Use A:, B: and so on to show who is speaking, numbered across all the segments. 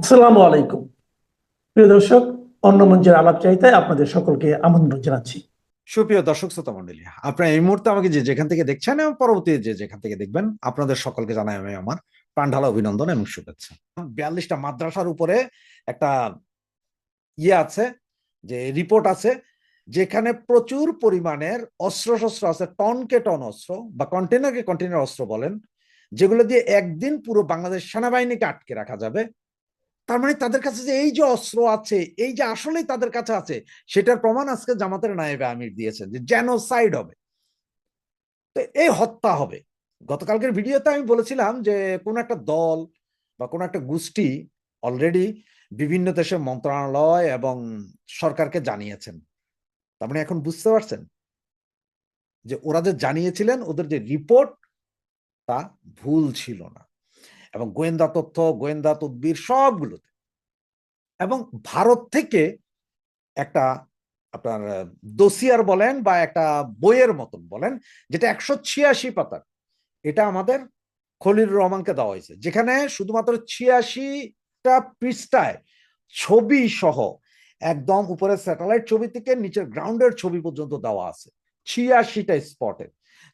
A: আসসালামু আলাইকুম। প্রিয় দর্শক, অন্য মঞ্চের আলাপ চাইতে আপনাদের সকলকে আমন্ত্রণ জানাচ্ছি।
B: সুপ্রিয় দর্শক, শ্রোতা মন্ডলী, আপনারা এই মুহূর্তে আমাকে যে যেখান থেকে দেখছেন এবং পরবর্তী যে যেখান থেকে দেখবেন, আপনাদের সকলকে জানাই আমি আমার প্রাণঢালা অভিনন্দন এবং শুভেচ্ছা। বিয়াল্লিশটা মাদ্রাসার উপরে একটা ইয়ে আছে, যে রিপোর্ট আছে, যেখানে প্রচুর পরিমাণের অস্ত্র শস্ত্র আছে, টনকে টন অস্ত্র বা কন্টেনারকে কন্টেনার অস্ত্র বলেন, যেগুলো দিয়ে একদিন পুরো বাংলাদেশ সেনাবাহিনীকে আটকে রাখা যাবে। তার মানে তাদের কাছে যে এই যে অস্ত্র আছে, এই যে আসলেই তাদের কাছে আছে, সেটার প্রমাণ আজকে জামাতের নায়েবে আমির দিয়েছেন যে জেনোসাইড হবে। তো এই হত্যা হবে। গতকালকের ভিডিওতে আমি বলেছিলাম যে কোন একটা দল বা কোন একটা গোষ্ঠী অলরেডি বিভিন্ন দেশের মন্ত্রণালয় এবং সরকারকে জানিয়েছেন। তার মানে এখন বুঝতে পারছেন? যে ওরা যে জানিয়েছিলেন, ওদের যে রিপোর্ট তা ভুল ছিল না। এবং গোয়েন্দা তথ্য, গোয়েন্দা তদবির সবগুলোতে। এবং ভারত থেকে একটা আপনার দোসিয়ার বলেন বা একটা বইয়ের মতন বলেন, যেটা একশো ছিয়াশি পাতার, এটা আমাদের খলিল রহমানকে দেওয়া হয়েছে। যেখানে শুধুমাত্র ছিয়াশিটা পৃষ্ঠায় ছবি সহ একদম উপরে স্যাটেলাইট ছবি থেকে নিচের গ্রাউন্ডের ছবি পর্যন্ত দেওয়া আছে। ছিয়াশিটা স্পটে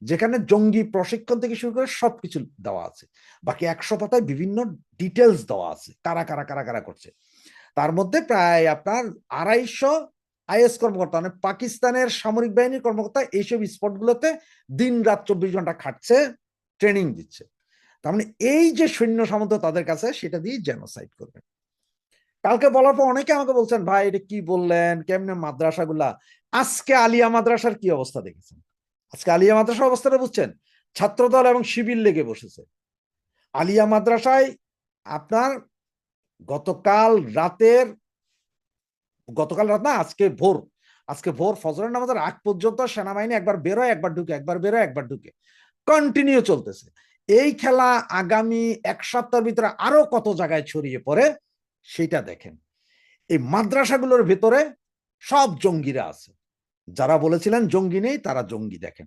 B: যেখানে জঙ্গি প্রশিক্ষণ থেকে শুরু করে সবকিছু দেওয়া আছে। বাকি একশো পাতায় বিভিন্ন ডিটেলস দেওয়া আছে, কারা কারা কারা কারা করছে। তার মধ্যে প্রায় আপনার আড়াইশো আইএস কর্মকর্তা মানে পাকিস্তানের সামরিক বাহিনীর কর্মকর্তা এইসব স্পটগুলোতে দিন রাত চব্বিশ ঘণ্টা খাটছে ট্রেনিং দিচ্ছে। তার মানে এই যে সৈন্য সামন্ত তাদের কাছে, সেটা দিয়ে জেনোসাইড করবে। কালকে বলার পর অনেকে আমাকে বলছেন, ভাই, এটা কি বললেন? কেমনে মাদ্রাসাগুলা? আজকে আলিয়া মাদ্রাসার কি অবস্থা দেখেছেন? আজকে আলিয়া মাদ্রাসার অবস্থাটা বুঝছেন? ছাত্রদল এবং শিবির লেগে বসেছে। আলিয়া মাদ্রাসায় আপনার গতকাল রাতের, গতকাল রাত না, আজকে ভোর আজকে ভোর ফজরের নামাজের আগ পর্যন্ত সেনাবাহিনী একবার বেরোয়, একবার ঢুকে, একবার বেরোয়, একবার ঢুকে। কন্টিনিউ চলতেছে। এই খেলা আগামী এক সপ্তাহের ভিতরে আরও কত জায়গায় ছড়িয়ে পড়ে সেটা দেখেন। এই মাদ্রাসাগুলোর ভেতরে সব জঙ্গিরা আছে। যারা বলেছিলেন জঙ্গি নেই, তারা জঙ্গি দেখেন।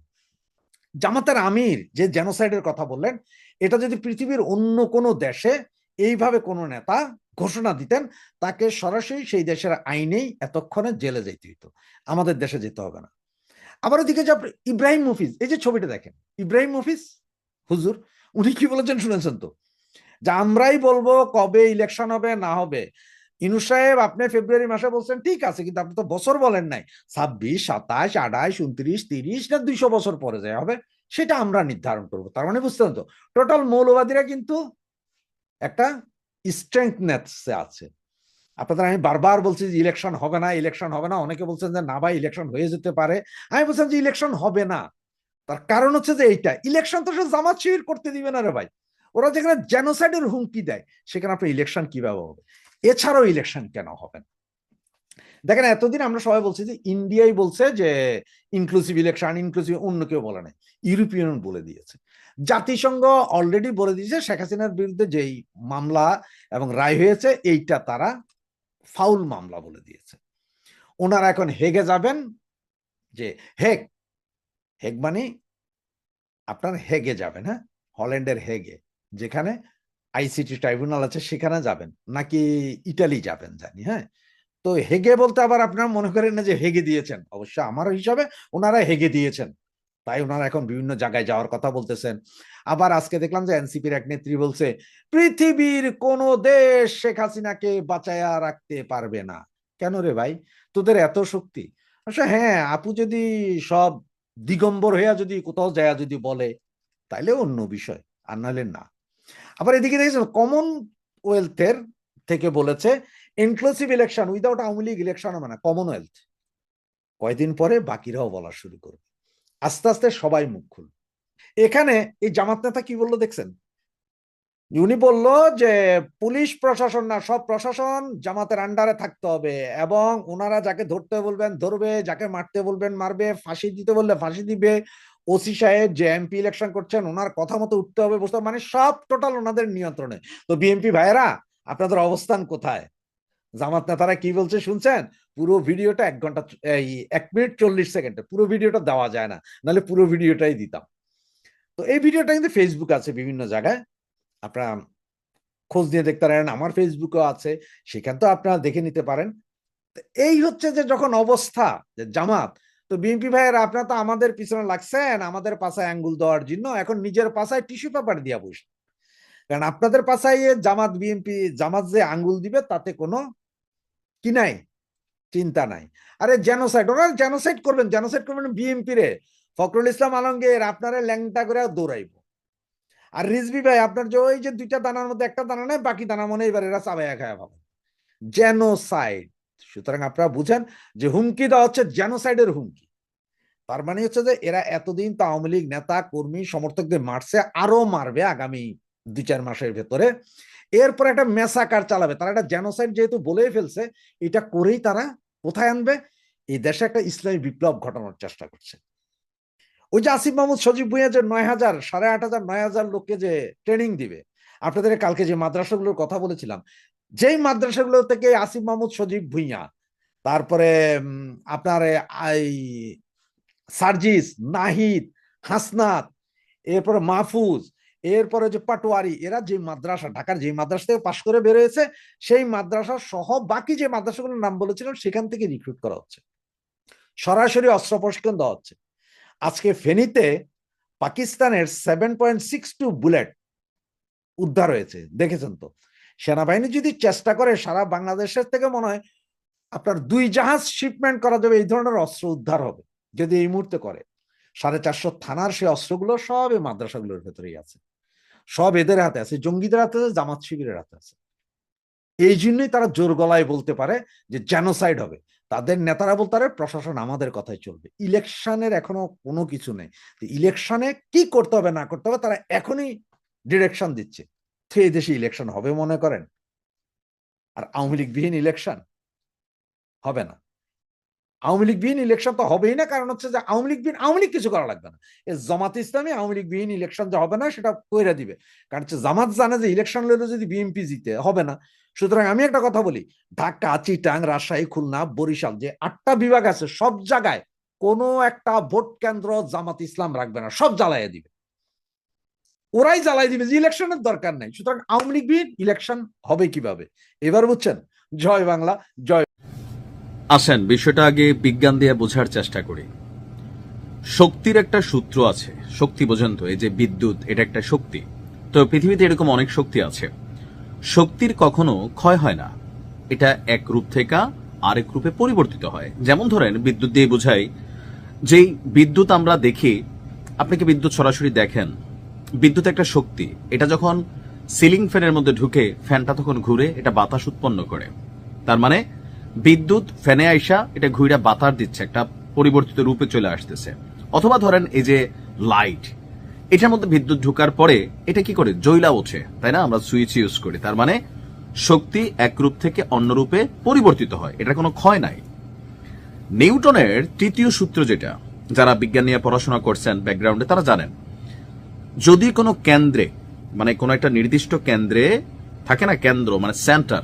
B: জামাতের আমির যে জেনোসাইডের কথা বললেন, এটা যদি পৃথিবীর অন্য কোনো দেশে এইভাবে কোনো নেতা ঘোষণা দিতেন, তাকে সরাসরি সেই দেশের আইনেই এতক্ষণে জেলে যেতে হইতো। আমাদের দেশে যেতে হবে না। আবার ওদিকে যে ইব্রাহিম মুফিজ, এই যে ছবিটা দেখেন, ইব্রাহিম মুফিজ, হুজুর, উনি কি বলেছেন শুনেছেন তো? যে আমরাই বলব কবে ইলেকশন হবে, না হবে। ইনু সাহেব, আপনি ফেব্রুয়ারি মাসে বলছেন, ঠিক আছে, কিন্তু আপনি তো বছর বলেন নাই। ছাব্বিশ, সাতাশ, আঠাশ, উনত্রিশ, তিরিশ না দুইশো বছর পরে যায় হবে? সেটা আমরা নির্ধারণ করব। তার মানে বুঝতেন তো? টোটাল মৌলবাদীরা কিন্তু একটা স্ট্রেংথনেসে আছে। আপনাদের আমি বারবার বলছি যে ইলেকশন হবে না ইলেকশন হবে না। অনেকে বলছেন যে, না ভাই ইলেকশন হয়ে যেতে পারে। আমি বলছেন যে ইলেকশন হবে না। তার কারণ হচ্ছে যে, এইটা। ইলেকশন তো সে জামাত শিবির করতে দিবে না রে ভাই। ওরা যেখানে জেনোসাইডের হুমকি দেয়, সেখানে আপনার ইলেকশন কীভাবে হবে? এছাড়াও ইলেকশন কেন হবে না? দেখেন, এতদিন আমরা সবাই বলছি যে ইন্ডিয়াই বলছে যে ইনক্লুসিভ ইলেকশন ইনক্লুসিভ অন্য কেউ বলে নাই। ইউরোপিয়ান বলে দিয়েছে। জাতিসংঘ অলরেডি বলে দিয়েছে, শেখ হাসিনার বিরুদ্ধে যেই মামলা এবং রায় হয়েছে, এইটা তারা ফাউল মামলা বলে দিয়েছে। ওনারা এখন হেগে যাবেন যে হেগ হেগ মানে আপনার হেগে যাবেন হ্যাঁ? হল্যান্ডের হেগে, যেখানে আইসিটি ট্রাইব্যুনাল আছে, সেখানে যাবেন। নাকি ইটালি যাবেন, জানি হ্যাঁ? তো হেগে বলতে আবার আপনার মনে করেন না যে হেগে দিয়েছেন। অবশ্য আমার হিসাবে ওনারা হেগে দিয়েছেন। তাই ওনারা এখন বিভিন্ন জায়গায় যাওয়ার কথা বলতেছেন। আবার আজকে দেখলাম যে এনসিপির এক নেত্রী বলছে, পৃথিবীর কোন দেশ শেখ হাসিনাকে বাঁচায়া রাখতে পারবে না। কেন রে ভাই? তোদের এত শক্তি। আচ্ছা হ্যাঁ আপু যদি সব দিগম্বর হইয়া যদি কোথাও যায় যদি বলে, তাইলে অন্য বিষয়। আর নাহলে না। আবার এদিকে দেখেছেন কমনওয়েলথের থেকে বলেছে inclusive election without Awami League election হবে না কমনওয়েলথ কয়দিন পরে বাকিরাও বলা শুরু করবে। আস্তে আস্তে সবাই মুখ খুল এখানে এই জামাত নেতা কি বলল দেখছেন? উনি বলল যে, পুলিশ প্রশাসন না, সব প্রশাসন জামাতের আন্ডারে থাকতে হবে এবং ওনারা যাকে ধরতে বলবেন, ধরবে, যাকে মারতে বলবেন, মারবে, ফাঁসি দিতে বললে ফাঁসি দিবে ওসি সাহেব যে এমপি ইলেকশন করছেন, ওনার কথা মতো উঠতে হবে বসতে মানে সব টোটাল ওনাদের নিয়ন্ত্রণে। তো বিএনপি ভাইয়েরা, আপনাদের অবস্থান কোথায়? জামাত নেতারা কি বলছে শুনছেন? পুরো ভিডিওটা এক ঘণ্টা, এই এক মিনিট চল্লিশ সেকেন্ডে, পুরো ভিডিওটা দেওয়া যায় না, নাহলে পুরো ভিডিওটাই দিতাম। তো এই ভিডিওটা কিন্তু ফেসবুক আছে বিভিন্ন জায়গায়। আপনারা খোঁজ নিয়ে দেখতে পারেন, আমার ফেসবুকেও আছে, সেখান তো আপনারা দেখে নিতে পারেন। এই হচ্ছে যে যখন অবস্থা, যে জামাত তো বিএনপি ভাইয়ের, আপনার তো আমাদের পিছনে লাগছেন, আমাদের পাশায় আঙ্গুল দেওয়ার জন্য। এখন নিজের পাশায় টিস্যু পেপার দিয়া বসে কারণ আপনাদের পাশায় জামাত বিএনপি জামাত যে আঙ্গুল দিবে, তাতে কোনো কি নাই? চিন্তা নাই। আরে জেনোসাইড ওরা জেনোসাইড করবেন জেনোসাইড করবেন বিএনপি রে। ফখরুল ইসলাম আলমগীর, আপনারা ল্যাংটা করে দৌড়াইব। আর রিজবি ভাই, আপনার যে ওই যে দুইটা দানার মধ্যে একটা দানা নেই, বাকি দানা মনে এবার এরা চাবাইয়া খায় পাবেন জেনোসাইড সুতরাং আপনারা বুঝেন যে হুমকি দেওয়া হচ্ছে জেনোসাইডের হুমকি। তার মানে হচ্ছে যে এরা এতদিন তো আওয়ামী লীগ নেতা, কর্মী, সমর্থকদের মারছে আরও মারবে আগামী দুই চার মাসের ভেতরে। এরপর একটা মেসাকার চালাবে। তারা একটা জেনোসাইড যেহেতু বলেই ফেলছে, এটা করেই তারা কোথায় আনবে? এই দেশে একটা ইসলামী বিপ্লব ঘটানোর চেষ্টা করছে। ওই যে আসিফ মাহমুদ, সজীব ভুঁইয়া যে নয় হাজার, সাড়ে আট হাজার, নয় হাজার লোককে যে ট্রেনিং দিবে। আপনাদের কালকে যে মাদ্রাসাগুলোর কথা বলেছিলাম যেই মাদ্রাসাগুলো থেকে আসিফ মাহমুদ সজীব ভুঁইয়া, তারপরে আপনার এই সার্জিস, নাহিদ, হাসনাত, এরপরে মাহফুজ, এরপরে যে পাটোয়ারি, এরা যে মাদ্রাসা, ঢাকার যে মাদ্রাসা থেকে পাশ করে বেরোয়েছে, সেই মাদ্রাসা সহ বাকি যে মাদ্রাসাগুলোর নাম বলেছিলাম, সেখান থেকে রিক্রুট করা হচ্ছে। সরাসরি অস্ত্র প্রশিক্ষণ দেওয়া হচ্ছে। আজকে ফেনীতে পাকিস্তানের seven point six two bullet উদ্ধার হয়েছে, দেখেছেন তো? সেনাবাহিনী যদি চেষ্টা করে, সারা বাংলাদেশের থেকে মনে হয় আপনার দুই জাহাজ শিপমেন্ট করা যাবে, এই ধরনের অস্ত্র উদ্ধার হবে, যদি এই মুহূর্তে করে। সাড়ে চারশো থানার সেই অস্ত্রগুলো সব এই মাদ্রাসাগুলোর ভেতরেই আছে। সব এদের হাতে আছে, জঙ্গিদের হাতে আছে, জামাত শিবিরের হাতে আছে। এই জন্যই তারা জোর গলায় বলতে পারে যে জেনোসাইড হবে। তাদের নেতারা বলতে পারে প্রশাসন আমাদের কথাই চলবে। ইলেকশনের এখনও কোনো কিছু নেই। ইলেকশনে কি করতে হবে, না করতে হবে, তারা এখনই ডিরেকশন দিচ্ছে। তো এই দেশে ইলেকশন হবে মনে করেন? আর আওয়ামী লীগ বিহীন ইলেকশন হবে না। আওয়ামী লীগবিহীন ইলেকশন তো হবেই না, কারণ হচ্ছে যে আওয়ামী লীগ বিহীন আওয়ামী লীগ কিছু করা লাগবে না। জামাত ইসলামী আওয়ামী লীগ বিহীন ইলেকশন যে হবে না, সেটা কইরা দিবে। কারণ হচ্ছে জামাত জানে যে ইলেকশন লড়লে যদি বিএনপি জিতে, হবে না। সুতরাং আমি একটা কথা বলি, ঢাকা, চিটাং, রাজশাহী, খুলনা, বরিশাল যে আটটা বিভাগ আছে, সব জায়গায় কোনো একটা ভোট কেন্দ্র জামাত ইসলাম রাখবে না, সব জ্বালাইয়া দিবে। ওরাই জ্বালাই দিবে যে ইলেকশনের দরকার নাই। সুতরাং আওয়ামী লীগ ইলেকশন হবে কীভাবে? এবার বুঝছেন? জয় বাংলা, জয়
C: আসেন, বিষয়টা আগে বিজ্ঞান দিয়ে বোঝার চেষ্টা করি। শক্তির একটা সূত্র আছে। শক্তি বোঝেন তো, এই যে বিদ্যুৎ, এটা একটা শক্তি। তো পৃথিবীতে এরকম অনেক শক্তি আছে। শক্তির কখনো ক্ষয় হয় না। এটা এক রূপ থেকে আরেক রূপে পরিবর্তিত হয়। যেমন ধরেন, বিদ্যুৎ দিয়ে বোঝাই, যেই বিদ্যুৎ আমরা দেখি, আপনি কি বিদ্যুৎ সরাসরি দেখেন? বিদ্যুৎ একটা শক্তি, এটা যখন সিলিং ফ্যানের মধ্যে ঢুকে ফ্যানটা তখন ঘুরে এটা বাতাস উৎপন্ন করে। তার মানে বিদ্যুৎ ফ্যানে আইসা এটা ঘুরে বাতার দিচ্ছে, একটা পরিবর্তিত রূপে চলে আসতেছে। অথবা ধরেন এই যে লাইট, এটার মধ্যে বিদ্যুৎ ঢোকার পরে এটা কি করে? জৈলা ওঠে, তাই না? আমরা সুইচ ইউজ করি। তার মানে শক্তি এক রূপ থেকে অন্য রূপে পরিবর্তিত হয়, এটা কোনো ক্ষয় নাই। নিউটনের তৃতীয় সূত্র যেটা, যারা বিজ্ঞান নিয়ে পড়াশোনা করছেন ব্যাকগ্রাউন্ডে তারা জানেন। যদি কোনো কেন্দ্রে মানে কোনো একটা নির্দিষ্ট কেন্দ্রে থাকে না কেন্দ্র মানে সেন্টার,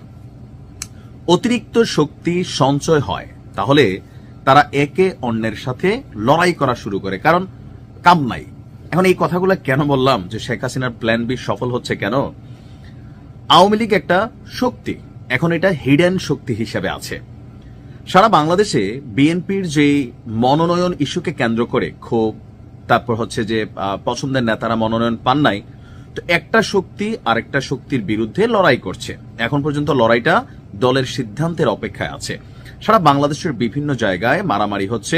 C: অতিরিক্ত শক্তি সঞ্চয় হয়, তাহলে তারা একে অন্যের সাথে লড়াই করা শুরু করে। কারণ কাম নাই। এখন এই কথাগুলো কেন বললাম যে শেখ হাসিনার প্ল্যান বি সফল হচ্ছে কেন? আওয়ামী লীগ একটা শক্তি। এখন এটা হিডেন শক্তি হিসেবে আছে। সারা বাংলাদেশে বিএনপির যে মনোনয়ন ইস্যুকে কেন্দ্র করে, ক্ষোভ তারপর হচ্ছে যে পছন্দের নেতারা মনোনয়ন পান নাই। তো একটা শক্তি আরেকটা শক্তির বিরুদ্ধে লড়াই করছে। এখন পর্যন্ত লড়াইটা দলের সিদ্ধান্তের অপেক্ষায় আছে। সারা বাংলাদেশের বিভিন্ন জায়গায় মারামারি হচ্ছে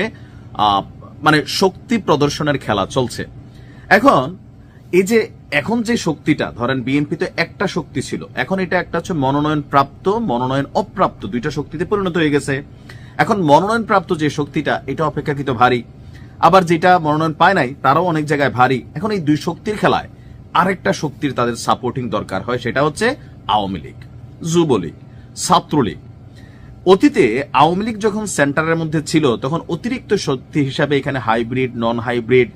C: মানে শক্তি প্রদর্শনের খেলা চলছে। এখন এই যে, এখন যে শক্তিটা, ধরেন বিএনপি তো একটা শক্তি ছিল, এখন এটা একটা হচ্ছে মনোনয়ন প্রাপ্ত মনোনয়ন অপ্রাপ্ত দুইটা শক্তিতে পরিণত হয়ে গেছে। এখন মনোনয়ন প্রাপ্ত যে শক্তিটা, এটা অপেক্ষাকৃত ভারী। আবার যেটা মনোনয়ন পায় নাই, তারাও অনেক জায়গায় ভারী। এখন এই দুই শক্তির খেলায় আরেকটা শক্তির তাদের সাপোর্টিং দরকার হয়, সেটা হচ্ছে আওয়ামী লীগ, যুবলীগ, ছাত্রলীগ। অতীতে আওয়ামী লীগ যখন সেন্টারের মধ্যে ছিল, তখন অতিরিক্ত শক্তি হিসাবে এখানে হাইব্রিড নন হাইব্রিড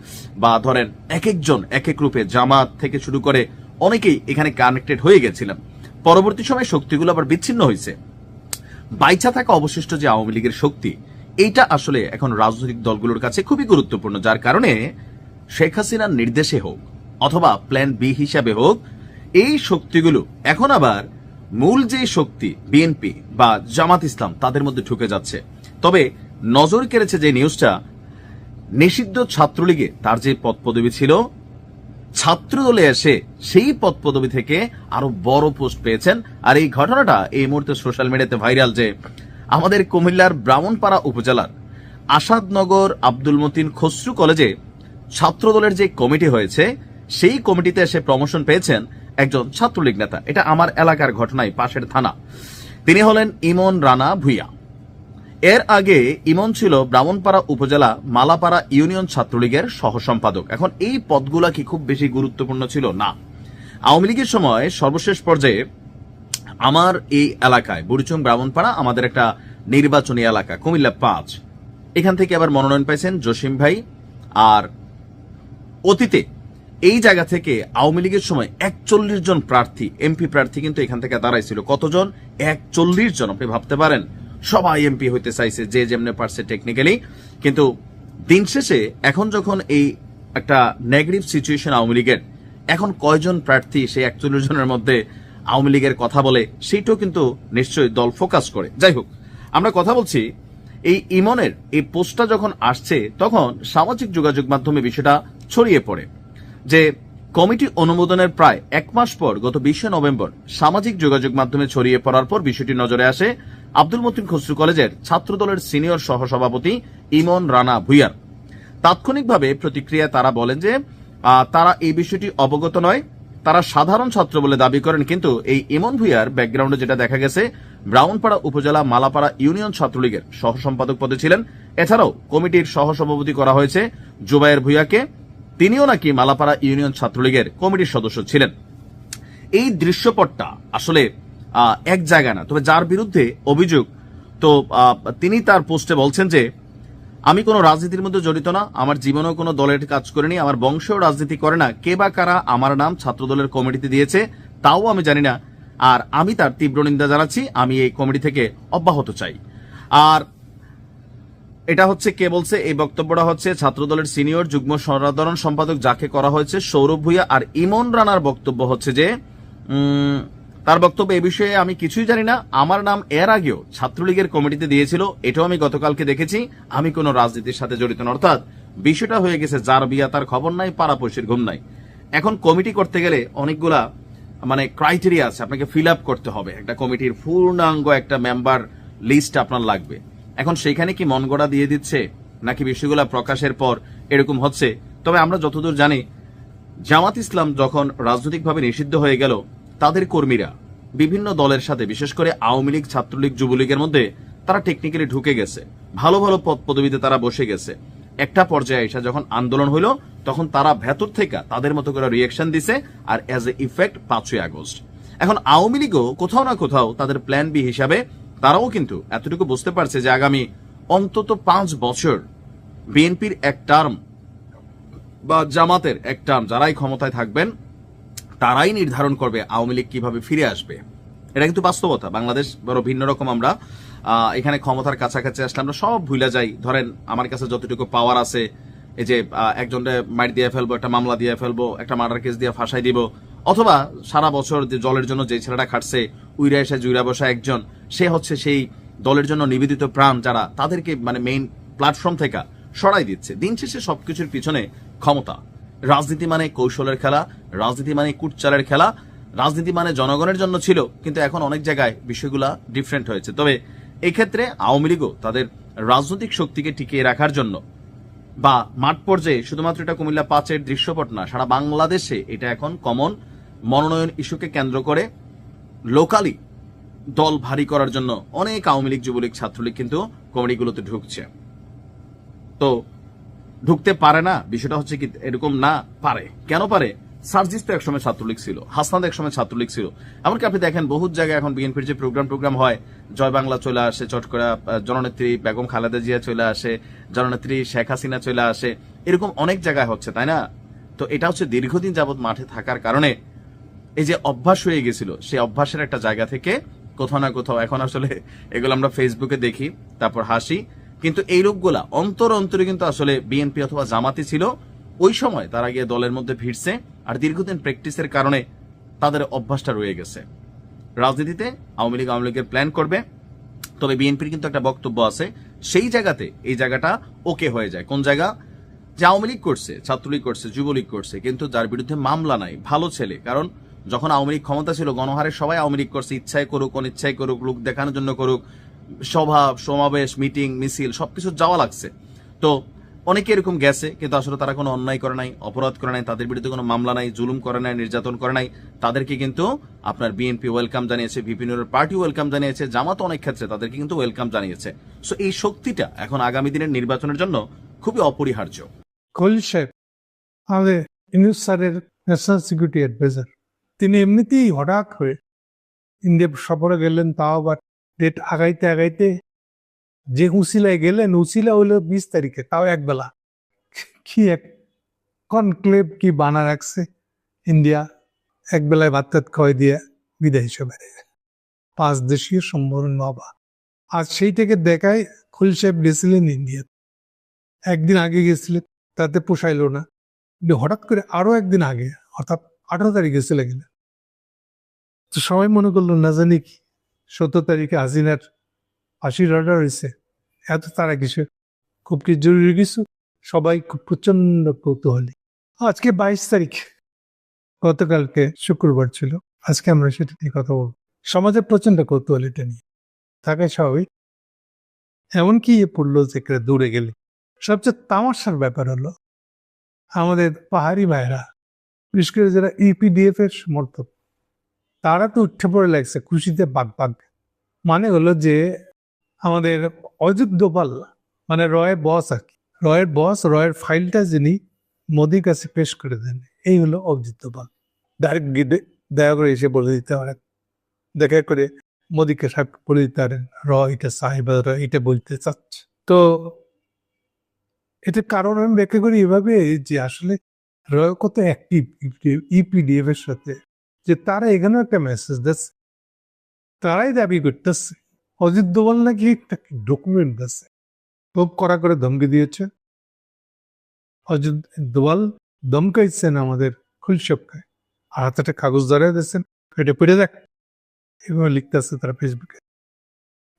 C: বা ধরেন এক একজন, এক এক রূপে জামাত থেকে শুরু করে অনেকেই এখানে কানেক্টেড হয়ে গেছিলেন পরবর্তী সময় শক্তিগুলো আবার বিচ্ছিন্ন হয়েছে। বাইচা থাকা অবশিষ্ট যে আওয়ামী লীগের শক্তি এইটা আসলে এখন রাজনৈতিক দলগুলোর কাছে খুবই গুরুত্বপূর্ণ, যার কারণে শেখ হাসিনার নির্দেশে হোক অথবা প্ল্যান বি হিসাবে হোক, এই শক্তিগুলো এখন আবার মূল যে শক্তি বিএনপি বা জামাত ইসলাম, তাদের মধ্যে ঢুকে যাচ্ছে। তবে নজর কেড়েছে যে নিউজটা, নিষিদ্ধ ছাত্রলীগে তার যে পদ পদবি ছিল ছাত্র দলে এসে সেই পদ পদবি থেকে আরও বড় পোস্ট পেয়েছেন। আর এই ঘটনাটা এই মুহূর্তে সোশ্যাল মিডিয়াতে ভাইরাল যে আমাদের কুমিল্লার ব্রাহ্মণপাড়া উপজেলার আসাদনগর আব্দুল মতিন খসরু কলেজে ছাত্র দলের যে কমিটি হয়েছে, সেই কমিটিতে এসে প্রমোশন পেয়েছেন একজন ছাত্রলীগ নেতা। এটা আমার এলাকার ঘটনায় পাশের থানা। তিনি হলেন ইমন রানা ভুইয়া। এর আগে ইমন ছিল ব্রাহ্মণপাড়া উপজেলা মালাপাড়া ইউনিয়ন ছাত্রলীগের সহ সম্পাদক এখন এই পদগুলা কি খুব বেশি গুরুত্বপূর্ণ ছিল? না। আওয়ামী লীগের সময় সর্বশেষ পর্যায়ে আমার এই এলাকায় বুড়িচং ব্রাহ্মণপাড়া, আমাদের একটা নির্বাচনী এলাকা, কুমিল্লা পাঁচ। এখান থেকে আবার মনোনয়ন পাইছেন জসিম ভাই। আর অতীতে এই জায়গা থেকে আওয়ামী লীগের সময় একচল্লিশ জন প্রার্থী, এমপি প্রার্থী কিন্তু এখান থেকে দাঁড়াইছিল। কতজন? একচল্লিশ জন, আপনি ভাবতে পারেন। সবাই এমপি হইতে চাইছে, যে যেমনে পারছে টেকনিক্যালি কিন্তু দিন শেষে এখন যখন এই একটা নেগেটিভ সিচুয়েশন আওয়ামী লীগের, এখন কয়জন প্রার্থী সেই একচল্লিশ জনের মধ্যে আওয়ামী লীগের কথা বলে, সেইটাও কিন্তু নিশ্চয়ই দল ফোকাস করে। যাই হোক, আমরা কথা বলছি, এই ইমনের এই পোস্টটা যখন আসছে, তখন সামাজিক যোগাযোগ মাধ্যমে বিষয়টা ছড়িয়ে পড়ে যে কমিটি অনুমোদনের প্রায় এক মাস পর, গত বিশে নভেম্বর, সামাজিক যোগাযোগ মাধ্যমে ছড়িয়ে পড়ার পর বিষয়টি নজরে আসে আব্দুল মতিন খসরু কলেজের ছাত্রদলের সিনিয়র সহসভাপতি ইমন রানা ভুইয়ার। তাৎক্ষণিকভাবে প্রতিক্রিয়া তারা বলেন যে তারা এই বিষয়টি অবগত নয়। তারা সাধারণ ছাত্র বলে দাবি করেন, কিন্তু এই ইমন ভুইয়ার ব্যাকগ্রাউন্ডে যেটা দেখা গেছে, ব্রাউনপাড়া উপজেলা মালাপাড়া ইউনিয়ন ছাত্রলীগের সহ সম্পাদক পদে ছিলেন। এছাড়াও কমিটির সহসভাপতি করা হয়েছে জুবায়ের ভুইয়াকে। তিনিও নাকি মালাপাড়া ইউনিয়ন ছাত্রলীগের কমিটির সদস্য ছিলেন। এই দৃশ্যপটটা আসলে এক জায়গা না, তবে যার বিরুদ্ধে অভিযোগ, তো তিনি তার পোস্টে বলছেন যে আমি কোনো রাজনীতির মধ্যে জড়িত না, আমার জীবনেও কোনো দলের কাজ করিনি, আমার বংশেও রাজনীতি করে না, কে বা কারা আমার নাম ছাত্রদলের কমিটিতে দিয়েছে, তাও আমি জানি না। আর আমি তার তীব্র নিন্দা জানাচ্ছি, আমি এই কমিটি থেকে অব্যাহত চাই। আর এটা হচ্ছে কে বলছে, এই বক্তব্যটা হচ্ছে ছাত্রদলের সিনিয়র যুগ্ম সাধারণ সম্পাদক যাকে করা হয়েছে সৌরভ ভুইয়া আর ইমন রানার বক্তব্য হচ্ছে যে তার বক্তব্য এ বিষয়ে আমি কিছুই জানি না। আমার নাম এর আগেও ছাত্রলীগের কমিটিতে দিয়েছিল, এটাও আমি গতকালকে দেখেছি। আমি কোনো রাজনীতির সাথে জড়িত না অর্থাৎ বিষয়টা হয়ে গেছে যার বিয়া তার খবর নাই, পাড়াপড়শির ঘুম নাই। এখন কমিটি করতে গেলে অনেকগুলা মানে ক্রাইটেরিয়া আছে, আপনাকে ফিল আপ করতে হবে। একটা কমিটির পূর্ণাঙ্গ একটা মেম্বার লিস্ট আপনার লাগবে। এখন সেখানে কি মন গড়া দিয়ে দিচ্ছে, নাকি বিষয়গুলা প্রকাশের পর এরকম হচ্ছে? তবে আমরা যতদূর জানি, জামাত ইসলাম যখন রাজনৈতিকভাবে নিষিদ্ধ হয়ে গেল তাদের কর্মীরা বিভিন্ন দলের সাথে, বিশেষ করে আওয়ামী লীগ, ছাত্রলীগ, যুবলীগের মধ্যে তারা টেকনিক্যালি ঢুকে গেছে। ভালো ভালো পদ পদবিতে তারা বসে গেছে। একটা পর্যায়ে এসে যখন আন্দোলন হইল, তখন তারা ভেতর থেকে তাদের মতো করে রিয়েকশন দিছে আর অ্যাজ এ ইফেক্ট পাঁচই আগস্ট। এখন আওয়ামী লীগও কোথাও না কোথাও তাদের প্ল্যান বি হিসাবে তারাও কিন্তু এতটুকু বুঝতে পারছে যে আগামী অন্তত পাঁচ বছর বিএনপির এক টার্ম বা জামাতের এক টার্ম যারাই ক্ষমতায় থাকবেন তারাই নির্ধারণ করবে আওয়ামী লীগ কীভাবে ফিরে আসবে। এটা কিন্তু বাস্তবতা। বাংলাদেশ বড় ভিন্ন রকম আমরা এখানে ক্ষমতার কাছাকাছি আসলে আমরা সব ভুলে যাই। ধরেন আমার কাছে যতটুকু পাওয়ার আছে এই যে আহ, একজনকে মাইট দিয়ে ফেলব একটা মামলা দিয়ে ফেলব একটা মার্ডার কেস দিয়ে ফাঁসাই দিব অথবা সারা বছর যে জলের জন্য যে ছেলেটা খাটছে উইরা এসে জুইরা বসা একজন সে হচ্ছে সেই দলের জন্য নিবেদিত প্রাণ যারা তাদেরকে মানে মেইন প্ল্যাটফর্ম থেকে সরাই দিচ্ছে। দিন শেষে সবকিছুর পিছনে ক্ষমতা। রাজনীতি মানে কৌশলের খেলা, রাজনীতি মানে কুটচালের খেলা, রাজনীতি মানে জনগণের জন্য ছিল, কিন্তু এখন অনেক জায়গায় বিষয়গুলা ডিফারেন্ট হয়েছে। তবে এক্ষেত্রে আওয়ামী লীগও তাদের রাজনৈতিক শক্তিকে টিকিয়ে রাখার জন্য বা মাঠ পর্যায়ে শুধুমাত্র এটা কুমিল্লা পাঁচের দৃশ্যপট না, সারা বাংলাদেশে এটা এখন কমন মনোনয়ন ইস্যুকে কেন্দ্র করে লোকালি দল ভারী করার জন্য অনেক আওয়ামী লীগ, যুবলীগ, ছাত্রলীগ কিন্তু কমিটিগুলোতে ঢুকছে। তো ঢুকতে পারে না, বিষয়টা হচ্ছে কি এরকম না পারে। কেন পারে? সার্জিস তো একসময় ছাত্রলীগ ছিল হাসনাদ একসময় ছাত্রলীগ ছিল। এমনকি আপনি দেখেন বহুত জায়গায় এখন বিএনপির যে প্রোগ্রাম টোগ্রাম হয়, জয় বাংলা চলে আসে চটকরা জননেত্রী বেগম খালেদা জিয়া চলে আসে, জননেত্রী শেখ হাসিনা চলে আসে, এরকম অনেক জায়গায় হচ্ছে, তাই না? তো এটা হচ্ছে দীর্ঘদিন যাবৎ মাঠে থাকার কারণে এই যে অভ্যাস হয়ে গেছিল, সেই অভ্যাসের একটা জায়গা থেকে কোথাও না কোথাও, এখন আসলে এগুলো আমরা ফেসবুকে দেখি, তারপর হাসি কিন্তু এই লোকগুলা অন্তর অন্তরে কিন্তু আসলে বিএনপি অথবা জামাতি ছিল। ওই সময় তারা গিয়ে দলের মধ্যে ভিড়ছে আর দীর্ঘদিন প্র্যাকটিসের কারণে তাদের অভ্যাসটা রয়ে গেছে। রাজনীতিতে আওয়ামী লীগ, আওয়ামী লীগের প্ল্যান করবে। তবে বিএনপির কিন্তু একটা বক্তব্য আছে, সেই জায়গাতে এই জায়গাটা ওকে হয়ে যায়। কোন জায়গা? যে আওয়ামী লীগ করছে, ছাত্রলীগ করছে, যুবলীগ করছে, কিন্তু যার বিরুদ্ধে মামলা নাই, ভালো ছেলে। কারণ যখন আওয়ামী লীগ ক্ষমতা ছিল, গণহারে সবাই আওয়ামী লীগ করছে, ইচ্ছায় করুক, অনিচ্ছায় করুক, লোক দেখানোর জন্য করুক সভা, সমাবেশ, মিটিং, মিছিল, সবকিছু যাওয়া লাগছে। তো অনেকে এরকম গেছে, কিন্তু আসলে তারা কোনো অন্যায় করে নাই, অপরাধ করে নাই, তাদের বিরুদ্ধে কোনো মামলা নাই, জুলুম করে নাই, নির্যাতন করে নাই। তাদেরকে কিন্তু আপনার বিএনপি ওয়েলকাম জানিয়েছে বিভিন্ন পার্টি ওয়েলকাম জানিয়েছে, জামাত অনেক ক্ষেত্রে তাদেরকে কিন্তু ওয়েলকাম জানিয়েছে। সো এই শক্তিটা এখন আগামী দিনের নির্বাচনের জন্য খুবই অপরিহার্য।
D: স্যারের ন্যাশনাল সিকিউরিটি অ্যাডভাইজার তিনি এমনিতেই হঠাৎ হয়ে ইন্ডিয়া সফরে গেলেন, তাও আবার ডেট আগাইতে আগাইতে যে উসিলায় গেলেন উচিলা হইল বিশ তারিখে, তাও একবেলা। কি এক কনক্লেভ কি বানা রাখছে ইন্ডিয়া, একবেলায় ভাত টাত খাওয়াই দিয়ে বিদায় হিসেবে। পাঁচ দেশীয় সম্বোধন বাবা। আর সেই থেকে দেখায় খুল সাহেব গেছিলেন ইন্ডিয়া। একদিন আগে গেছিলেন, তাতে পোষাইল না। হঠাৎ করে আরও একদিন আগে, অর্থাৎ আঠারো তারিখে চলে গেলেন। তো সবাই মনে করল না জানি কি। সতেরো তারিখে হাসিনার ফাঁসির অর্ডার হয়েছে। এত তারা কিছু, খুব কি জরুরি কিছু? সবাই খুব প্রচণ্ড কৌতূহলী। আজকে বাইশ তারিখ, গতকালকে শুক্রবার ছিল। আজকে আমরা সেটা নিয়ে কথা বলব। সমাজে প্রচণ্ড কৌতূহল এটা নিয়ে। থাকাই স্বাভাবিক। এমনকি এ পড়ল যে দূরে গেলে। সবচেয়ে তামাশার ব্যাপার হলো, আমাদের পাহাড়ি ভাইরা বিশেষ করে যারা ইপিডিএফ এর সমর্থক তারা তো উঠে পড়ে লাগছে, খুশিতে বাগ বাগ মানে হলো যে, আমাদের অজিত দোপাল মানে রয়ের বস আর কি। রয়ের বস রয়ের ফাইলটা যিনি মোদির কাছে পেশ করে দেন, এই হলো অজিত দোপাল ডাইরেক্ট গিয়ে দয়া করে এসে বলে দিতে পারেন। দেখা করে মোদিকে সাহেব বলে দিতে পারেন, র, এটা সাহেব, র, এটা বলতে চাচ্ছে। তো এটা কারণ আমি ব্যাখ্যা করি এভাবে যে আসলে রয় কত অ্যাক্টিভ ইপিডিএফ এর সাথে যে তারা এখানেও একটা মেসেজ দিচ্ছে। তারাই দাবি করতেছে। অজিত দোভাল নাকি একটা ডকুমেন্ট আছে খুব করা করে ধমকি দিয়েছে। অজিত দোভাল ধমকাইছেন আমাদের খুলসবকে আর হাতে একটা কাগজ ধরে দিচ্ছেন এটা পড়ে দেখ। এভাবে লিখতেছে তারা ফেসবুকে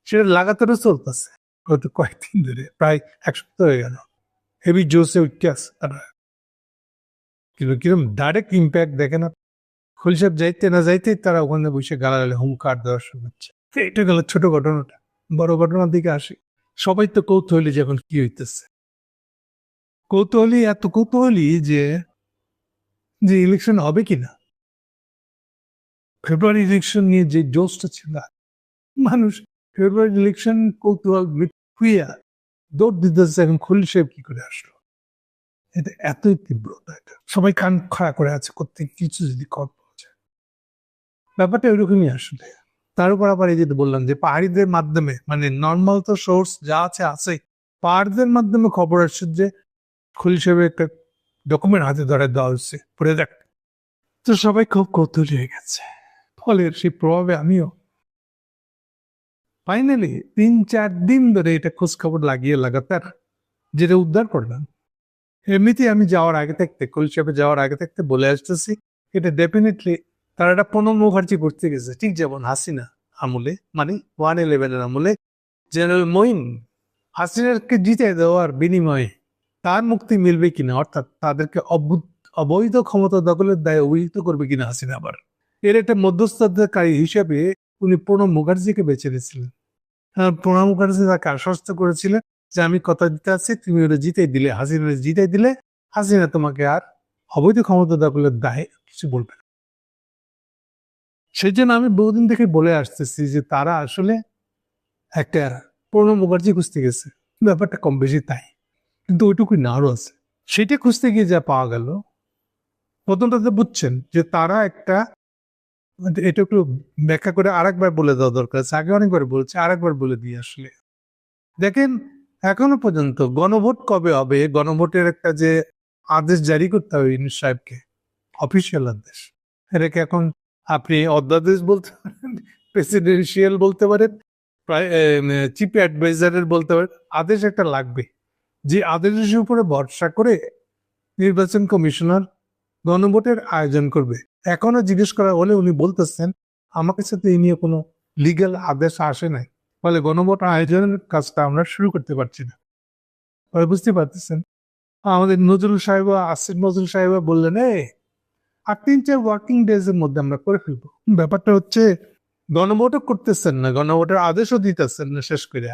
D: সেটা লাগাতারও চলতেছে। গত কয়েকদিন ধরে। প্রায় এক সপ্তাহ হয়ে গেল। হেভি জোসে উঠতে আসে তারা। কিন্তু কীরকম ডাইরেক্ট ইম্প্যাক্ট দেখে না। খুলসাব যাইতে না যাইতে তারা ওখানে বসে গালাগালে হুমকার দেওয়া শুরু হচ্ছে এটা গেল ছোট ঘটনাটা। বড় ঘটনার দিকে আসি। সবাই তো কৌতূহলী যে এখন কি হইতেছে। কৌতূহলী, এত কৌতূহলী যে যে ইলেকশন হবে কিনা? ফেব্রুয়ারি ইলেকশন নিয়ে যে জোশটা ছিল, মানুষ ফেব্রুয়ারি ইলেকশন কৌতূহল খুইয়া দৌড় দিতেছে, এখন খুলি সাহেব কি করে আসলো? এটা এতই তীব্রতা এটা। সবাই কান খাড়া করে আছে করতে কিছু যদি ব্যাপারটা ওইরকমই আসলে। তার উপর আবার এই যে বললাম যে পাহাড়িদের মাধ্যমে মানে নর্মাল তো সোর্স যা আছে আছে। পাহাড়িদের মাধ্যমে খবর আসছে যে খুলি সাহেব একটা ডকুমেন্ট হাতে ধরে দেওয়া হচ্ছে। পড়ে দেখ। তো সবাই খুব কৌতূহলী হয়ে গেছে। ফলে সেই প্রভাবে আমিও ফাইনালি তিন, চার দিন ধরে এটা খোঁজ খবর লাগিয়ে লাগাতার যেটা উদ্ধার করলাম। এমনিতে আমি যাওয়ার আগে থাকতে কলসাপে যাওয়ার আগে থাকতে বলে আসতেছি। এটা ডেফিনেটলি তারা একটা প্রণব মুখার্জি করতে গেছে। ঠিক যেমন হাসিনা আমলে মানে ওয়ান ইলেভেনের আমলে, জেনারেল মইন হাসিনাকে জিতে দেওয়ার বিনিময়ে তার মুক্তি মিলবে কিনা, অর্থাৎ তাদেরকে অবৈধ ক্ষমতা দখলের দায়ে অভিযুক্ত করবে কিনা হাসিনা আবার। এর একটা মধ্যস্থতাকারী হিসেবে উনি প্রণব মুখার্জিকে বেছে নিয়েছিলেন। আর প্রণব মুখার্জি তাকে আশ্বস্ত করেছিলেন যে আমি কথা দিতে আছি তুমি ওটা জিতেই দিলে হাসিনা জিতাই দিলে, হাসিনা তোমাকে আর অবৈধ ক্ষমতা দখলের দায়ে কিছু বলবে না। সেই জন্য আমি বহুদিন থেকে বলে আসতেছি যে তারা আসলে একটা প্রণব মুখার্জি খুঁজতে গেছে। ব্যাপারটা কম বেশি তাই। কিন্তু ওইটুকুই না আরও আছে। সেটা খুঁজতে গিয়ে যা পাওয়া গেল প্রথমটাতে বুঝছেন যে তারা একটা এটা একটু ব্যাখ্যা করে আরেকবার বলে দেওয়া দরকার আছে। আগে অনেকবার বলেছে, আরেকবার বলে দিই আসলে। দেখেন, এখনও পর্যন্ত গণভোট কবে হবে? গণভোটের একটা যে আদেশ জারি করতে হবে ইউনুস সাহেবকে অফিসিয়াল আদেশ। এটাকে এখন আপনি অধ্যাদেশ বলতে পারেন প্রেসিডেন্সিয়াল বলতে পারেন চিফ অ্যাডভাইজারের বলতে পারেন, আদেশ একটা লাগবে। যে আদেশের উপরে ভরসা করে নির্বাচন কমিশনার গণভোটের আয়োজন করবে। এখনও জিজ্ঞেস করা হলে উনি বলতেছেন, আমার কাছে তো এই নিয়ে কোনো লিগ্যাল আদেশ আসে নাই। ফলে গণভোট আয়োজনের কাজটা আমরা শুরু করতে পারছি না। ফলে বুঝতে পারতেছেন? আমাদের নজরুল সাহেব আসিফ নজরুল সাহেব বললেন এ আর তিন চার ওয়ার্কিং ডেজ এর মধ্যে আমরা করে ফেলব। ব্যাপারটা হচ্ছে, গণভোটও করতেছেন না, গণভোটের আদেশও দিতেছেন না শেষ করে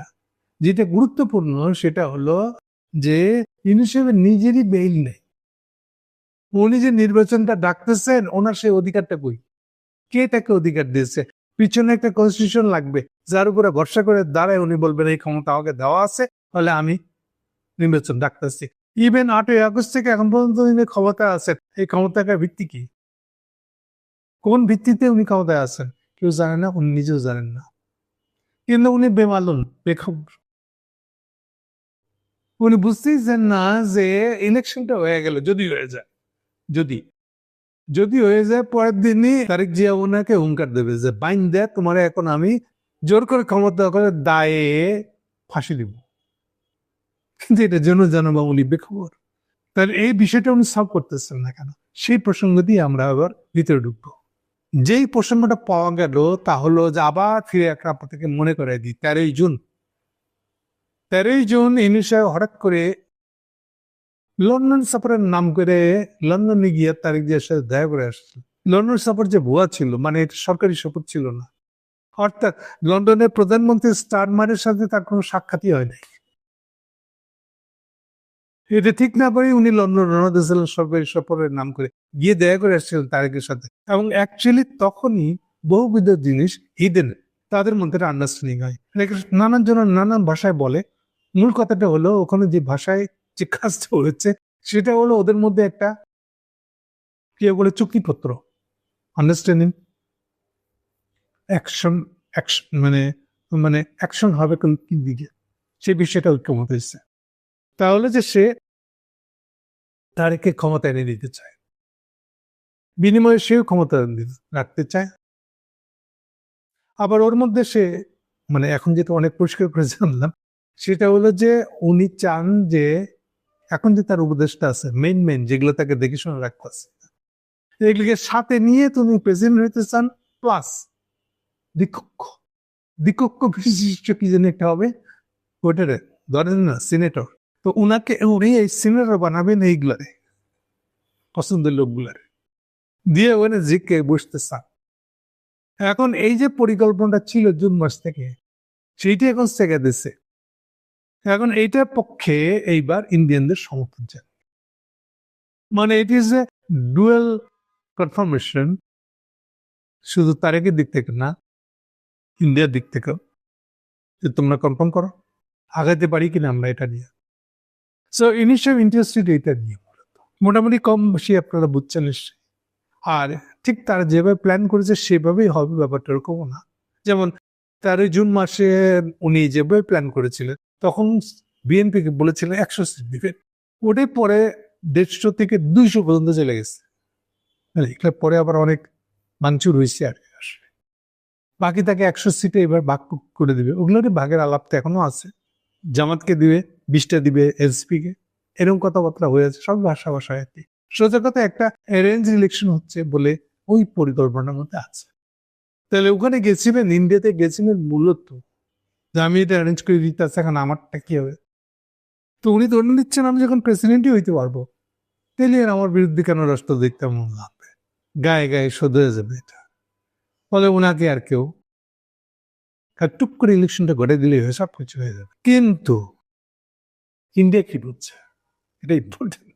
D: যেটা গুরুত্বপূর্ণ সেটা হলো যে, ইউনিসেফের নিজেরই বেইল নেই। উনি যে নির্বাচনটা ডাকতেছেন, ওনার সেই অধিকারটা কই? কে তাকে অধিকার দিয়েছে? পিছনে একটা কনস্টিটিউশন লাগবে, যার উপরে ভরসা করে দাঁড়ায় উনি বলবেন, এই ক্ষমতা আমাকে দেওয়া আছে, তাহলে আমি নির্বাচন ডাকতেছি। ইভেন আটই আগস্ট থেকে এখন পর্যন্ত উনি ক্ষমতা আছেন। এই ক্ষমতাটার ভিত্তি কি? কোন ভিত্তিতে উনি ক্ষমতায় আছেন? কেউ জানে না, উনি নিজেও জানেন না। কিন্তু উনি বেমালুন বেখবর। উনি বুঝতেইছেন না যে ইলেকশনটা হয়ে গেল, যদি হয়ে যায়। যদি। যদি হয়ে যায়, পরের দিনই তারিক জিয়া ওনাকে হুঙ্কার দেবে যে বাইন দেয় তোমার এখন আমি জোর করে ক্ষমতা করে দায়ে ফাঁসি দিব। কিন্তু এটা জন্য জানাবা উনি বেখবর তার এই বিষয়টা উনি সলভ করতেছেন না কেন? সেই প্রসঙ্গ দিয়ে আমরা আবার ভিতরে ঢুকবো। যেই প্রসঙ্গটা পাওয়া গেল তা হলো যে আবার ফিরে একটা আপনাদেরকে মনে করে দিই, তেরোই জুন। তেরোই জুন ইনিশা হঠাৎ করে লন্ডন সফরের নাম করে লন্ডনে গিয়ে তারিখ জিয়ার সাথে দেখা করে আসছে। লন্ডন সফর যে ভুয়া ছিল মানে এটা সরকারি শপথ ছিল না। অর্থাৎ লন্ডনের প্রধানমন্ত্রী স্টারমারের সাথে তার কোনো সাক্ষাৎই হয় নাই। এটা ঠিক না করে উনি লন্ডন রওনা দিয়েছিলেন সরকারি সফরের নাম করে গিয়ে দেখা করে আসছিলেন তারেকের সাথে। এবং অ্যাকচুয়ালি তখনই বহুবিধ জিনিস হিডেন তাদের মধ্যে আন্ডারস্ট্যান্ডিং হয়। নানান জন নানান ভাষায় বলে। মূল কথাটা হলো ওখানে যে ভাষায় যে কাজটা হয়েছে, সেটা হলো ওদের মধ্যে একটা কি বলে, চুক্তিপত্র আন্ডারস্ট্যান্ডিং অ্যাকশন অ্যাকশন মানে মানে অ্যাকশন হবে কোন দিকে? সেই বিষয়টা ঐক্যমত হয়েছে। তাহলে যে সে তারেকে ক্ষমতা এনে দিতে চায়। বিনিময়ে সেও ক্ষমতা রাখতে চায়। আবার ওর মধ্যে সে মানে এখন যেটা অনেক পরিষ্কার করে জানলাম, সেটা হলো যে উনি চান যে, এখন যে তার উপদেশটা আছে মেইন মেইন যেগুলো তাকে দেখে শুনে রাখতে আছে, এগুলিকে সাথে নিয়ে তুমি প্রেসিডেন্ট হইতে চান প্লাস দ্বিকক্ষ। দ্বিকক্ষ বিশিষ্ট কি জানি একটা হবে ওটারে ধরেন না সিনেটর তো উনাকে উনি এই সিনেটর বানাবেন এইগুলারে পছন্দের লোকগুলারে দিয়ে ওখানে জিকে বসতে চান। এখন এই যে পরিকল্পনাটা ছিল জুন মাস থেকে, সেইটা এখন সেকে দিছে। এখন এইটার পক্ষে এইবার ইন্ডিয়ানদের সমর্থন চান মানে it is a dual confirmation শুধু তারেকের দিক থেকে না, ইন্ডিয়ার দিক থেকেও। যে তোমরা কনফার্ম করো, আগাইতে পারি কিনা আমরা এটা নিয়ে। সো ইনিশিয়াল ইন্টারেস্টেড এটা নিয়ে। মোটামুটি কম বেশি আপনারা বুঝছেন নিশ্চয়ই। আর ঠিক তারা যেভাবে প্ল্যান করেছে, সেভাবেই হবে ব্যাপারটা এরকমও না। যেমন তেরোই জুন মাসে উনি যেভাবে প্ল্যান করেছিলেন, তখন বিএনপিকে বলেছিলেন একশো সিট দিবেন। ওটাই পরে দেড়শো থেকে দুইশো পর্যন্ত চলে গেছে। মানে এগুলো পরে আবার অনেক মাংচুর হয়েছে আর বাকি তাকে একশো সিটে এবার ভাগ করে দিবে। ওগুলোরই ভাগের আলাপটা এখনও আছে। জামাতকে দিবে। বিশটা দিবে এসপি কে। এরকম কথাবার্তা হয়ে আছে সব ভাষা ভাষায় আর কি সোজা কথা, একটা অ্যারেঞ্জ ইলেকশন হচ্ছে বলে ওই পরিকল্পনার মধ্যে আছে। তাহলে ওখানে গেছিলেন, ইন্ডিয়াতে গেছিলেন মূলত। যে আমি এটা অ্যারেঞ্জ করে দিতে আছে এখন আমারটা কি হবে? তো উনি ধরে নিচ্ছেন, আমি যখন প্রেসিডেন্টই হইতে পারব, তাহলে আমার বিরুদ্ধে কেন রাষ্ট্র দেখতে মন লাগবে? গায়ে গায়ে শোধ হয়ে যাবে এটা। ফলে ওনাকে আর কেউ টুক করে ইলেকশনটা ঘটে হয়ে সব কিছু হয়ে যাবে। কিন্তু ইন্ডিয়া কি বুঝছে এটা ইম্পর্টেন্ট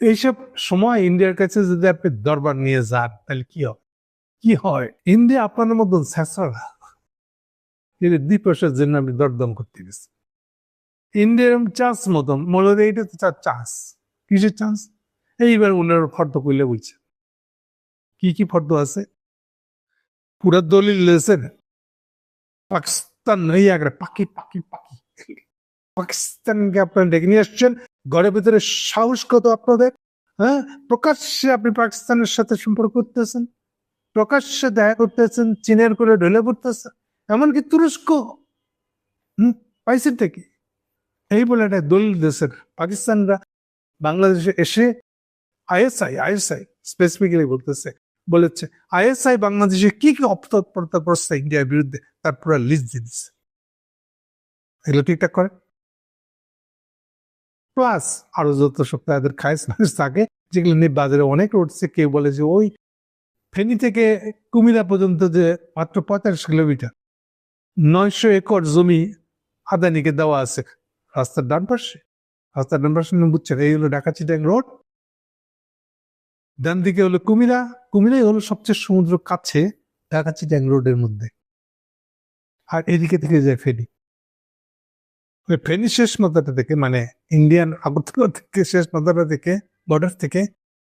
D: এইসব সময় ইন্ডিয়ার কাছে যদি আপনি দরবার নিয়ে যান, তাহলে কি হবে কি হয়? ইন্ডিয়া আপনার মতন শেষরা এদের দুই পয়সার জন্য আপনি দরদম করতে গেছেন। ইন্ডিয়ার চান্স মতন মূলত এইটা তো তার চান্স। কিসের চান্স? এইবার উনার ফর্দ কইলে বলছে। কি কি ফর্দ আছে? পুরা দলিল লেছেন পাকিস্তান এই আগে পাকি পাকি পাকি পাকিস্তানকে আপনারা ডেকে নিয়ে আসছেন। ঘরের ভিতরে সাহস কত আপনাদের? হ্যাঁ? প্রকাশ্যে আপনি পাকিস্তানের সাথে সম্পর্ক করতেছেন। প্রকাশ্যে দেখা করতেছেন, চীনের করে ঢলে পড়তেছেন। এমনকি তুরস্ক, হুম? পাইছেনটা কি এই বলে একটা দলিল দেশের পাকিস্তানরা। বাংলাদেশে এসে আইএসআই আইএসআই স্পেসিফিক্যালি বলতেছে, বলেছে, আইএসআই বাংলাদেশে কি কি অপতৎপরতা করছে ইন্ডিয়ার বিরুদ্ধে? তার পুরো লিস্ট দিয়ে দিচ্ছে এগুলো ঠিকঠাক করে? প্লাস আরও যত শক্তি তাদের খায়স থাকে, যেগুলো নিয়ে বাজারে অনেক উঠছে, কেউ বলে যে, ওই ফেনী থেকে কুমিরা পর্যন্ত যে মাত্র পঁয়তাল্লিশ কিলোমিটার, নয়শো একর জমি আদানিকে দেওয়া আছে। রাস্তার ডান পাশে, রাস্তার ডান পাশে বুঝছেন, এই হলো ঢাকা চিটাং রোড। ডান দিকে হলো কুমিরা কুমিরাই হলো সবচেয়ে সমুদ্র কাছে ঢাকা চিটাং রোডের মধ্যে। আর এদিকে থেকে যায় ফেনী। ওই ফেনী শেষ মাথাটা থেকে মানে ইন্ডিয়ান আগরতলা থেকে শেষ মাথাটা থেকে বর্ডার থেকে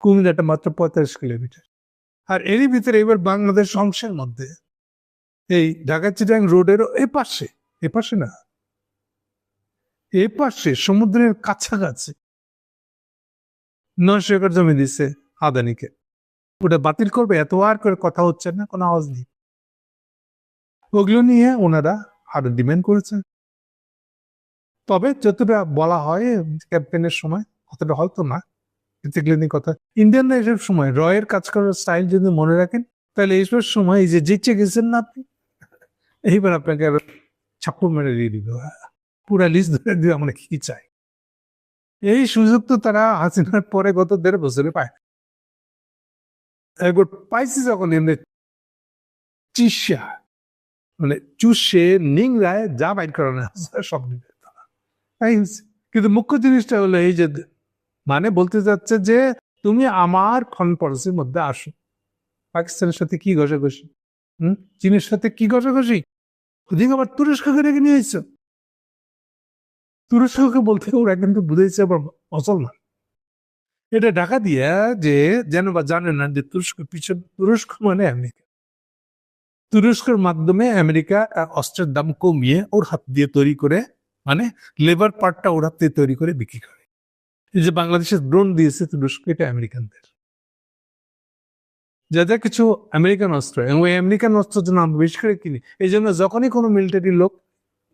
D: কুমিরাটা মাত্র পঁয়তাল্লিশ কিলোমিটার। আর এরই ভিতরে এবার বাংলাদেশ অংশের মধ্যে এই ঢাকা চিটাং রোডেরও এ পাশে এ পাশে না, এ পাশে সমুদ্রের কাছাকাছি নয়শো একর জমি দিচ্ছে আদানিকে। ওটা বাতিল করবে, এত আর করে কথা হচ্ছে না, কোনো আওয়াজ নেই। ওগুলো নিয়ে ওনারা আরও ডিমান্ড করেছেন তবে যতটা বলা হয় ক্যাম্পেইনের সময় অতটা হয়তো না নিয়ে কথা। ইন্ডিয়ানরা এসব সময়, রয়ের কাজ করার স্টাইল যদি মনে রাখেন, তাহলে এইসব সময় এই যে জিতছে গেছেন না আপনি, এইবার আপনাকে আরও ছাপ্পু মেরে দিয়ে দিবে। পুরা লিস্ট ধরে দিবে আমরা কি চাই। এই সুযোগ তো তারা হাসিনার পরে গত দেড় বছরে পায়। একবার পাইছি যখন এমনি চিসা মানে চুষে, নিংড়ায় যা বাইট করানো সব নিবে। হয়েছে। কিন্তু মুখ্য জিনিসটা হলো এই যে মানে বলতে যাচ্ছে যে তুমি আমার ফন পলিসির মধ্যে আসো। পাকিস্তানের সাথে কি ঘষাঘষি? হুম? চীনের সাথে কি ঘষাঘষি? ওদিকে আবার তুরস্ককে রেখে নিয়ে এসছো। তুরস্ককে বলতে ওরা কিন্তু বুঝেছে আবার মুসলমান। এটা ঢাকা দিয়া যে, যেন বা জানে না যে তুরস্ক পিছন, তুরস্ক মানে আমেরিকা। তুরস্কের মাধ্যমে আমেরিকা অস্ত্রের দাম কমিয়ে ওর হাত দিয়ে তৈরি করে মানে লেবার পার্টটা ওর তৈরি করে বিক্রি করে। এই যে বাংলাদেশের ড্রোন দিয়েছে তুরস্ক এটা আমেরিকানদের। যা যা কিছু আমেরিকান অস্ত্র, এবং ওই আমেরিকান অস্ত্র জন্য আমরা বেশি করে কিনি, এই জন্য যখনই কোনো মিলিটারি লোক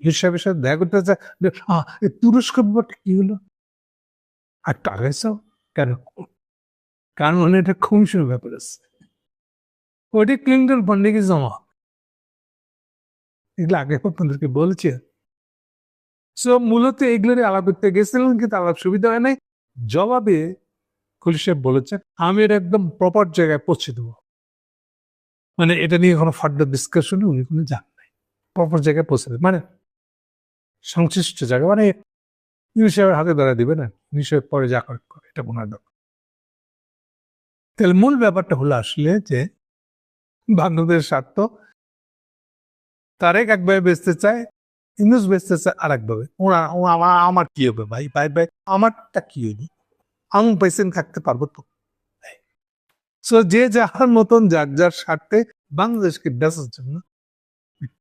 D: হিসাবের সাথে দেখা করতে চায় তুরস্ক ব্যাপারটা কি হলো? আর টাকাইছাও কেন? কারণ মানে এটা কমিশনের ব্যাপার আছে। ওইটা ক্লিন্টন ফান্ডে কি জমা। এগুলো আগে আপনাদেরকে বলেছি সো মূলত এগুলোর আলাপ করতে গেছিলেন কিন্তু আলাপ সুবিধা হয় নাই। জবাবে খুলি সাহেব বলেছেন, আমি এটা একদম প্রপার জায়গায় পৌঁছে দেবো। মানে এটা নিয়ে কোনো ফার্দার ডিসকাশনে উনি কোনো যান নাই। প্রপার জায়গায় পৌঁছে দেবে। মানে সংশ্লিষ্ট জায়গা মানে ইউনি সাহেবের হাতে ধরা দিবে না ইউনি সাহেব পরে যা করে, এটা বোনার দরকার। তাহলে মূল ব্যাপারটা হলো আসলে যে বান্ধবদের স্বার্থ তারেক একভাবে বেচতে চায় ইংলিশ বেচতে আরেকভাবে আর একভাবে ওরা ও আমার কি হবে ভাই ভাই ভাই আমারটা কি হইনি আমি পেশেন্ট থাকতে পারব তো সো যে যাহার মতন যার যার স্বার্থে বাংলাদেশকে বেচার জন্য